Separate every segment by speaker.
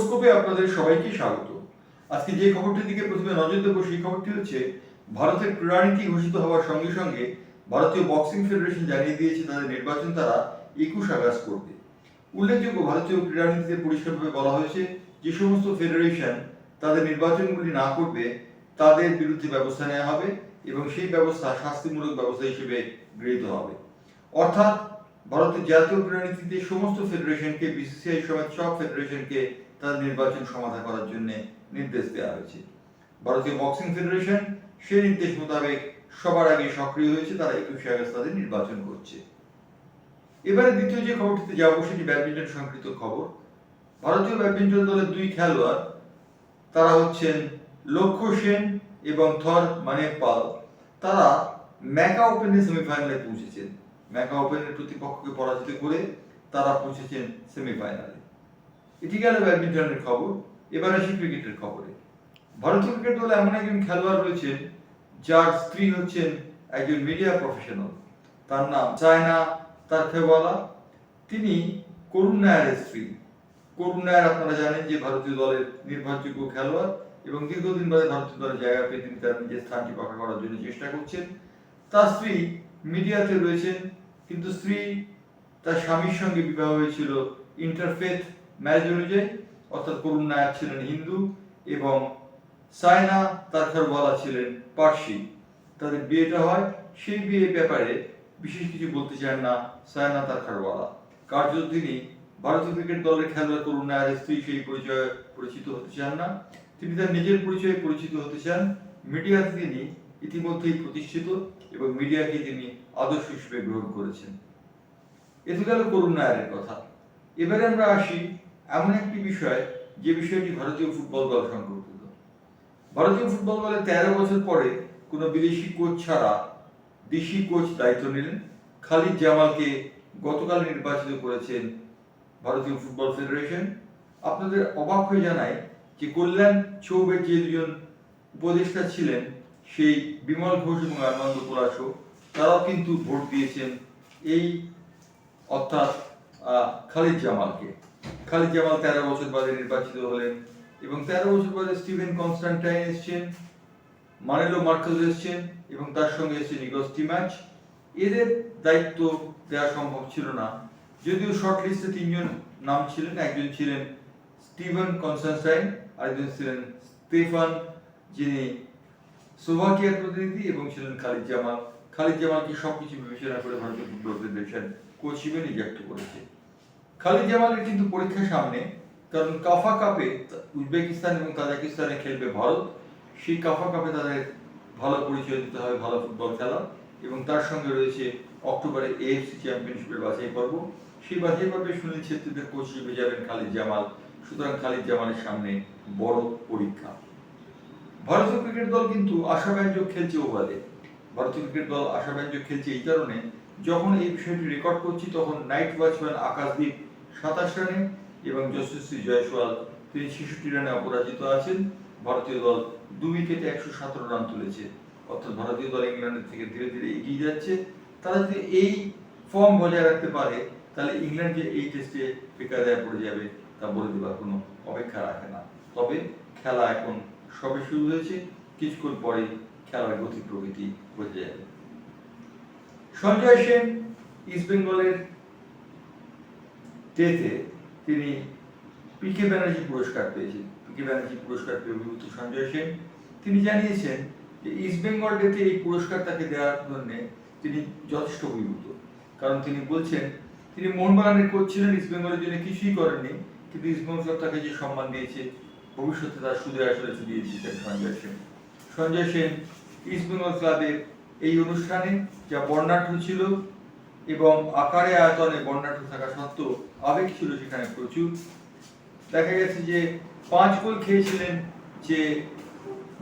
Speaker 1: স্পোর্টস্কোপে আপনাদের সবাইকে স্বাগত। আজকে যে খবরটির দিকে প্রথমে নজর দেবো, সেই খবরটি হচ্ছে, ভারতের ক্রীড়ানীতি ঘোষিত হওয়ার সঙ্গে সঙ্গে ভারতীয় বক্সিং ফেডারেশন জানিয়ে দিয়েছে তাদের নির্বাচন তারা একুশ আগস্ট করবে। উল্লেখযোগ্য ভারতীয় ক্রীড়ানীতিতে পরিষ্কারভাবে বলা হয়েছে, যে সমস্ত ফেডারেশন তাদের নির্বাচনগুলি না করবে, তাদের বিরুদ্ধে ব্যবস্থা নেওয়া হবে এবং সেই ব্যবস্থা শাস্তিমূলক ব্যবস্থা হিসেবে গৃহীত হবে। অর্থাৎ, ভারতের জাতীয় ক্রীড়ানীতিতে সমস্ত ফেডারেশনকে, বিসিসিআই সমেত সব ফেডারেশনকে তাদের নির্বাচন সমাধা করার জন্য নির্দেশ দেওয়া হয়েছে। ভারতীয় বক্সিং ফেডারেশন সেই নির্দেশ মোতাবেক সবার আগে সক্রিয় হয়েছে, তারা একুশে আগস্ট তাদের নির্বাচন করছে। এবারে দ্বিতীয় যে খবরটিতে যাব সেটি ব্যাডমিন্টন সংক্রান্ত খবর। ভারতীয় ব্যাডমিন্টন দলের দুই খেলোয়াড়, তারা হচ্ছেন লক্ষ্য সেন এবং থর মানে পাল তারা ম্যাকা ওপেনের সেমিফাইনালে পৌঁছেছেন। ম্যাকা ওপেনের প্রতিপক্ষকে পরাজিত করে তারা পৌঁছেছেন সেমিফাইনালে। এটি গেল ব্যাডমিন্টনের খবর, এবার আসি ক্রিকেটের খবরে। ভারতীয় ক্রিকেট দলে এমন একজন খেলোয়াড় রয়েছেন, যার স্ত্রী হচ্ছেন একজন মিডিয়া প্রফেশনাল তার নাম চায়না তারফেওয়ালা। তিনি করুণ নায়ারের স্ত্রী। করুণ নায়ার আপনারা জানেন যে ভারতীয় দলের নির্ভরযোগ্য খেলোয়াড় এবং দীর্ঘদিন বাদে ভারতীয় দলের জায়গা পেয়ে তিনি তার নিজের স্থানটি পাকা করার জন্য চেষ্টা করছেন। তার স্ত্রী মিডিয়াতে রয়েছেন, কিন্তু স্ত্রী তার স্বামীর সঙ্গে বিবাহ হয়েছিল ইন্টারফেথ ম্যারেজ অনুযায়ী, অর্থাৎ করুণ নায়ার ছিলেন হিন্দু এবং সায়না তারখারওয়ালা ছিলেন পার্সি। তাদের বিয়েটা হয়, সেই বিয়ে ব্যাপারে বিশেষ কিছু বলতে চান না সায়না তারখারওয়ালা। কার্যত তিনি ভারতীয় ক্রিকেট দলের খেলোয়াড় করুণ নায়ারের স্ত্রী সেই পরিচয়ে পরিচিত হতে চান না। তিনি তার নিজের পরিচয়ে পরিচিত হতে চান। মিডিয়াতে তিনি ইতিমধ্যেই প্রতিষ্ঠিত এবং মিডিয়াকে তিনি আদর্শ হিসেবে গ্রহণ করেছেন। এতে গেল করুণ নায়ারের কথা। এবারে আমরা আসি এমন একটি বিষয় যে বিষয়টি ভারতীয় ফুটবল দল সম্পর্কিত ভারতীয় ফুটবল দলে তেরো বছর পরে কোনো বিদেশি কোচ ছাড়া দেশি কোচ দায়িত্ব নিলেন। খালিদ জামালকে গতকাল নির্বাচিত করেছেন ভারতীয় ফুটবল ফেডারেশন। আপনাদের অবাক হয়ে জানায় যে কল্যাণ চৌবের যে দুজন উপদেষ্টা ছিলেন, সেই বিমল ঘোষ এবং আনন্দ পলাশো তারাও কিন্তু ভোট দিয়েছেন এই অর্থাৎ খালিদ জামালকে। খালিদ জামাল তেরো বছর বাদে নির্বাচিত হলেন এবং তেরো বছর বাদে স্টিভেন কনস্টান্টাইন এসছেন, মানেলো মার্কেল এসছেন এবং তার সঙ্গে এসছে নিকোস টিম্যাচ এদের দায়িত্ব দেওয়া সম্ভব ছিল না। যদিও শর্ট লিস্টে তিনজন নাম ছিলেন, একজন ছিলেন স্টিভেন কনস্টান্টাইন, আরেকজন ছিলেন স্টেফান, যিনি স্লোভাকিয়ার প্রতিনিধি এবং ছিলেন খালিদ জামাল। খালিদ জামালকে সবকিছু বিবেচনা করে ভারতীয় ফুটবল ফেডারেশন কোচ হিসেবে নিযুক্ত করেছে। খালিদ জামালের কিন্তু পরীক্ষা সামনে, কারণ কাফা কাপে উজবেকিস্তান এবং তাজাকিস্তানে খেলবে ভারত। সেই কাফা কাপে তাদের ভালো পরিচয় দিতে হবে, ভালো ফুটবল খেলা। এবং তার সঙ্গে রয়েছে অক্টোবরে এএফসি চ্যাম্পিয়নশিপের বাছাই পর্ব। সেই বাছাই পর্বে সুনীল ছেত্রীদের কোচ হিসেবে যাবেন খালিদ জামাল। সুতরাং খালিদ জামালের সামনে বড় পরীক্ষা। ভারতীয় ক্রিকেট দল কিন্তু আশাব্যঞ্জক খেলছে ওভারে ভারতীয় ক্রিকেট দল আশাব্যঞ্জক খেলছে এই কারণে, যখন এই বিষয়টি রেকর্ড করছি, তখন নাইট ওয়াচম্যান আকাশদীপ সাতাশ রানে এবং যশস্বী জয়সওয়াল তিনি ছেষট্টি রানে অপরাজিত আছেন। ভারতীয় দল দু উইকেটে একশো সতেরো রান তুলেছে। অর্থাৎ ভারতীয় দল ইংল্যান্ডের থেকে ধীরে ধীরে এগিয়ে যাচ্ছে। তারা যদি এই ফর্ম বজায় রাখতে পারে, তাহলে ইংল্যান্ড যে এই টেস্টে বেকায়দায় পড়ে যাবে তা বলে দেওয়ার কোনো অপেক্ষা রাখে না। তবে খেলা এখন সবে শুরু হয়েছে। কিছুক্ষণ পরে খেলার গতি প্রকৃতি বোঝা যাবে। সঞ্জয় সেন, ইস্ট বেঙ্গলের টেতে তিনি পিকে ব্যানার্জি পুরস্কার পেয়েছেন। পিকে ব্যানার্জি পুরস্কার পেয়ে অভিভূত সঞ্জয় সেন। তিনি জানিয়েছেন যে ইস্ট বেঙ্গল ডেতে এই পুরস্কার তাকে দেওয়ার জন্য তিনি যথেষ্ট অভিভূত। কারণ তিনি বলছেন, তিনি মোহনবাগানের কোচ ছিলেন ইস্ট বেঙ্গলের জন্য কিছুই করেননি, কিন্তু ইস্ট বেঙ্গল তাকে যে সম্মান দিয়েছে, ভবিষ্যতে তার সুদে আসলে দিয়ে দিয়েছেন সঞ্জয় সেন। সঞ্জয় সেন ইস্ট বেঙ্গল ক্লাবের এই অনুষ্ঠানে যা বর্ণাঢ্য ছিল এবং আকারে আয়তনে বর্ণাঢ্য থাকা সত্ত্বেও আবেগ ছিল সেখানে প্রচুর। দেখা গেছে যে পাঁচ গোল খেয়েছিলেন যে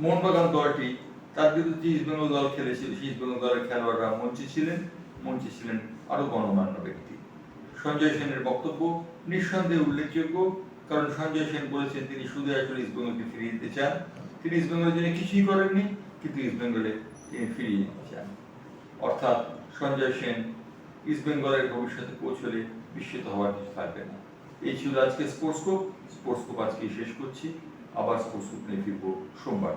Speaker 1: মোহনবাগান দলটি, তার বিরুদ্ধে ইস্ট বেঙ্গল দল খেলেছিল। সেই ইস্ট বেঙ্গল দলের খেলোয়াড়রা মঞ্চে ছিলেন মঞ্চে ছিলেন আরও গণমান্য ব্যক্তি। সঞ্জয় সেনের বক্তব্য নিঃসন্দেহে উল্লেখযোগ্য, কারণ সঞ্জয় সেন বলেছেন তিনি শুধু আসলে ইস্ট বেঙ্গলকে ফিরিয়ে দিতে চান। তিনি ইস্ট বেঙ্গলের জন্য কিছুই করেননি, কিন্তু ইস্ট বেঙ্গলে তিনি ফিরিয়ে দিতে চান। অর্থাৎ সঞ্জয় সেন ইস্টবেঙ্গলের ভবিষ্যতে পৌঁছলে বিস্মিত হওয়ার কিছু থাকবে না। এই ছিল আজকে স্পোর্টস কোপ স্পোর্টস কোপ আজকে শেষ করছি। আবার স্পোর্টস কোপ নিয়ে ফিরবো সোমবার